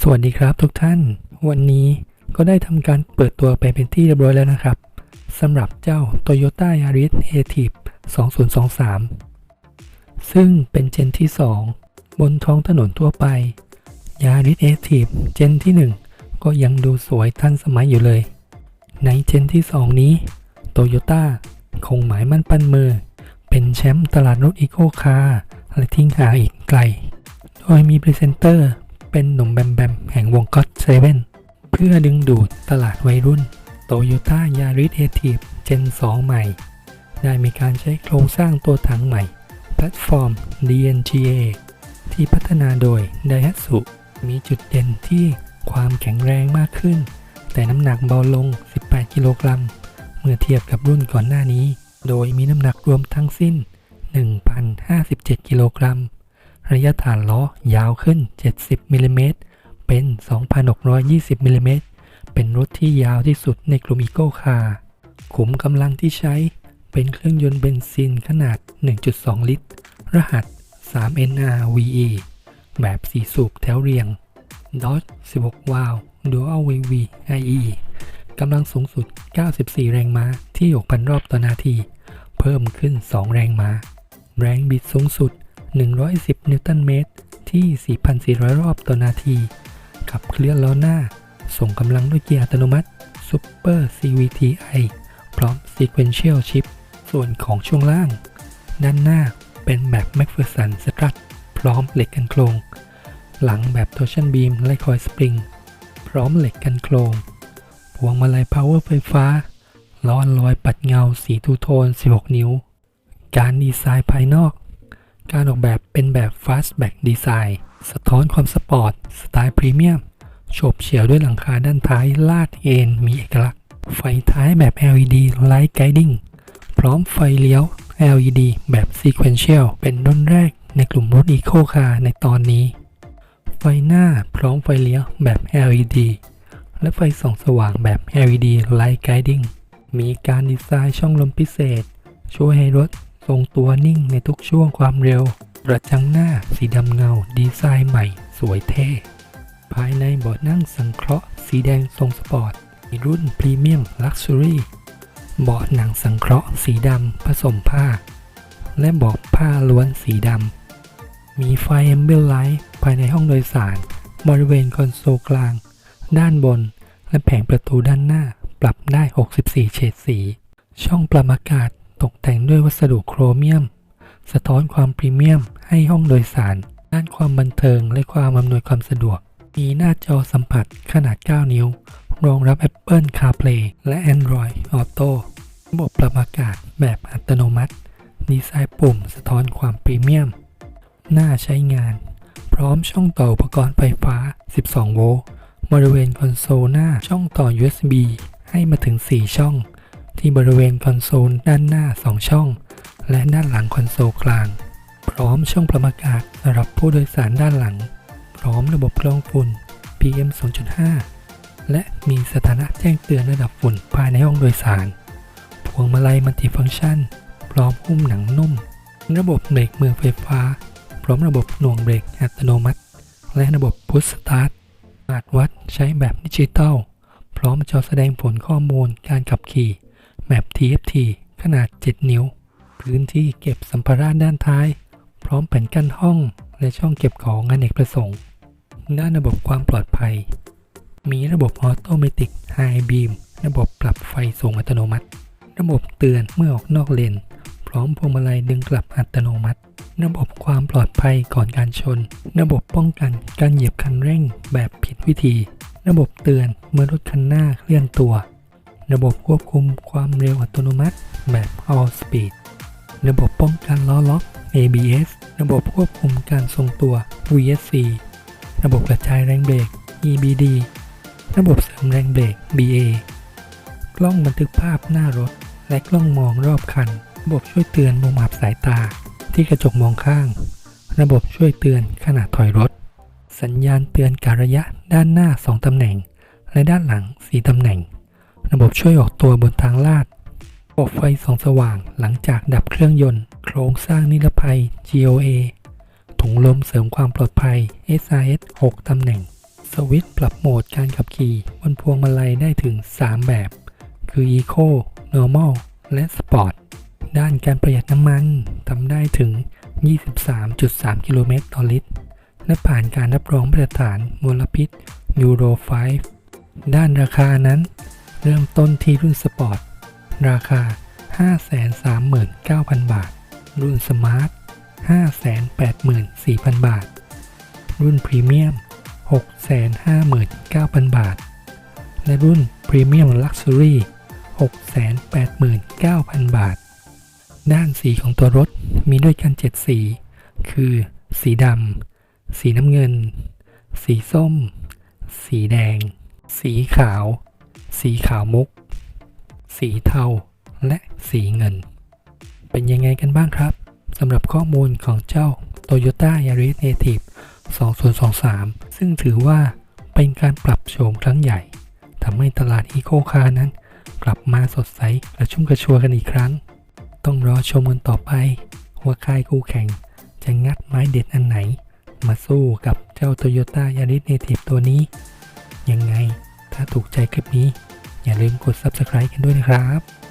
สวัสดีครับทุกท่าน วันนี้ก็ได้ทำการเปิดตัวไปเป็นที่เรียบร้อยแล้วนะครับสำหรับเจ้า Toyota Yaris a t i v 2023 ซึ่งเป็นเจนที่ 2 บนท้องถนนทั่วไป Yaris a t i v เจนที่ 1 ก็ยังดูสวยทันสมัยอยู่เลย ในเจนที่ 2 นี้ Toyota คงหมายมั่นปั้นมือ เป็นแชมป์ตลาดรถอีโคคาร์และทิ้งห่างอีกไกล โดยมีพรีเซนเตอร์ เป็นหนุ่มแบมแบมแห่งวงก็ t เซเว่นเพื่อดึงดูดตลาดวัยรุ่น Toyota Yaris a t i v Gen 2ใหม่ ได้มีการใช้โครงสร้างตัวถังใหม่ แพลตฟอร์ม DNGA ที่พัฒนาโดย Daihatsu มีจุดเด่นที่ความแข็งแรงมากขึ้น แต่น้ำหนักเบาลง 18 กิโลกรัม เมื่อเทียบกับรุ่นก่อนหน้านี้ โดยมีน้ำหนักรวมทั้งสิ้น 1,057 กิโลกรัม ระยะฐานล้อยาวขึ้น 70มิลลิเมตรเป็น 2,620มิลลิเมตรเป็นรถที่ยาวที่สุดในกลุ่มอีโก้คาร์ขุมกำลังที่ใช้เป็นเครื่องยนต์เบนซินขนาด 1.2 ลิตร รหัส 3NRVE แบบ4สูบแถวเรียง Dodge 16 วาล์ว Dual VV IE กำลังสูงสุด 94 แรงม้าที่ 6,000 รอบต่อนาที เพิ่มขึ้น 2 แรงม้า แรงบิดสูงสุด 110 นิวตันเมตร ที่ 4,400 รอบต่อนาที ขับเคลื่อนล้อหน้า ส่งกำลังด้วยเกียร์อัตโนมัติ Super CVTi พร้อม Sequential Shift ส่วนของช่วงล่าง ด้านหน้าเป็นแบบ McPherson Strut พร้อมเหล็กกันโครง หลังแบบ Torsion Beam และคอยสปริง พร้อมเหล็กกันโครง พวงมาลัย Power ไฟฟ้าล้อลอยปัดเงาสีทูโทน 16 นิ้ว การดีไซน์ภายนอก การออกแบบเป็นแบบ Fastback Design สะท้อนความสปอร์ต สไตล์พรีเมียมโฉบเฉี่ยวด้วยหลังคาด้านท้ายลาดเอ็นมีเอกลักษณ์ ไฟท้ายแบบ LED Light Guiding พร้อมไฟเลี้ยว LED แบบ Sequential เป็นรุ่นแรกในกลุ่มรถ Eco Car ในตอนนี้ ไฟหน้าพร้อมไฟเลี้ยวแบบ LED และไฟส่องสว่างแบบ LED Light Guiding มีการดีไซน์ช่องลมพิเศษ ช่วยให้รถ รงตัวนิ่งในทุกช่วงความเร็ว กระจังหน้าสีดำเงา ดีไซน์ใหม่ สวยเท่ ภายในเบาะนั่งสังเคราะห์ สีแดงทรงสปอร์ตรุ่นพรีเมียมลักชัวรี่เบาะหนังสังเคราะห์สีดำผสมผ้า และเบาะผ้าล้วนสีดำ มีไฟแอมเบลไลท์ภายในห้องโดยสาร บริเวณคอนโซลกลาง ด้านบน และแผงประตูด้านหน้า ปรับได้ 64 เฉดสี ช่องปรับอากาศ ตกแต่งด้วยวัสดุโครเมียม สะท้อนความพรีเมียมให้ห้องโดยสาร ด้านความบันเทิงและความอำนวยความสะดวก มีหน้าจอสัมผัสขนาด 9 นิ้ว รองรับ Apple CarPlay และ Android Auto ระบบปรับอากาศแบบอัตโนมัติ ดีไซน์ปุ่มสะท้อนความพรีเมียม หน่าใช้งาน พร้อมช่องต่ออุปกรณ์ไฟฟ้า 12 โวลต์ บริเวณคอนโซลหน้าช่องต่อ USB ให้มาถึง 4 ช่อง ที่บริเวณคอนโซลด้านหน้า 2 ช่อง และด้านหลังคอนโซลกลาง พร้อมช่องปรับอากาศสำหรับผู้โดยสารด้านหลัง พร้อมระบบกรองฝุ่น PM 2.5 และมีสถานะแจ้งเตือนระดับฝุ่นภายในห้องโดยสาร พวงมาลัยมัลติฟังก์ชัน พร้อมหุ้มหนังนุ่ม ระบบเบรกมือไฟฟ้า พร้อมระบบหน่วงเบรกอัตโนมัติ และระบบพุชสตาร์ทสมาร์ทวัดใช้แบบดิจิตอลพร้อมจอแสดงผลข้อมูลการขับขี่ แบบ TFT ขนาด 7 นิ้ว พื้นที่เก็บสัมภาระด้านท้าย พร้อมแผ่นกั้นห้องและช่องเก็บของอเนกประสงค์ ด้านระบบความปลอดภัย มีระบบออโตเมติกไฮบีมระบบปรับไฟสูงอัตโนมัติ ระบบเตือนเมื่อออกนอกเลน พร้อมพวงมาลัยดึงกลับอัตโนมัติ ระบบความปลอดภัยก่อนการชน ระบบป้องกันการเหยียบคันเร่งแบบผิดวิธี ระบบเตือนเมื่อรถคันหน้าเคลื่อนตัว ระบบควบคุมความเร็วอัตโนมัติ แบบ All Speed ระบบป้องกันล้อล็อก ABS ระบบควบคุมการทรงตัว VSC ระบบกระจายแรงเบรก EBD ระบบเสริมแรงเบรก BA กล้องบันทึกภาพหน้ารถ และกล้องมองรอบคัน ระบบช่วยเตือนมุมอับสายตา ที่กระจกมองข้าง ระบบช่วยเตือนขณะถอยรถ สัญญาณเตือนการระยะด้านหน้า 2 ตำแหน่ง และด้านหลัง 4 ตำแหน่ง ระบบช่วยออกตัวบนทางลาดระบบไฟส่องสว่างหลังจากดับเครื่องยนต์ โครงสร้างนิรภัย GOA ถุงลมเสริมความปลอดภัย SRS 6 ตำแหน่งสสวิตช์ปรับโหมดการขับขี่บนพวงมาลัยได้ถึง 3 แบบ คือ Eco Normal และ Sport ด้านการประหยัดน้ำมันทำได้ถึง 23.3 กิโลเมตรต่อลิตร และผ่านการรับรองมาตรฐานมลพิษ Euro 5ด้านราคานั้น เริ่มต้นที่รุ่นสปอร์ต ราคา 539,000 บาท รุ่นสมาร์ท 584,000 บาท รุ่นพรีเมียม 659,000 บาท และรุ่นพรีเมียมลักซ์รี่689,000 บาท ด้านสีของตัวรถมีด้วยกัน 7 สี คือ สีดำ สีน้ำเงิน สีส้ม สีแดง สีขาว สีขาวมุก สีเทา และสีเงิน เป็นยังไงกันบ้างครับสำหรับข้อมูลของเจ้า Toyota Yaris Native 2023 ซึ่งถือว่าเป็นการปรับโฉมครั้งใหญ่ทำให้ตลาดอีโคคาร์นั้น กลับมาสดใสและชุ่มกระชวยกันอีกครั้ง ต้องรอชมกันต่อไป ว่าค่ายคู่แข่งจะงัดไม้เด็ดอันไหน มาสู้กับเจ้า Toyota Yaris Native ตัวนี้ ยังไงถ้าถูกใจคลิปนี้ อย่าลืมกด Subscribe กันด้วยนะครับ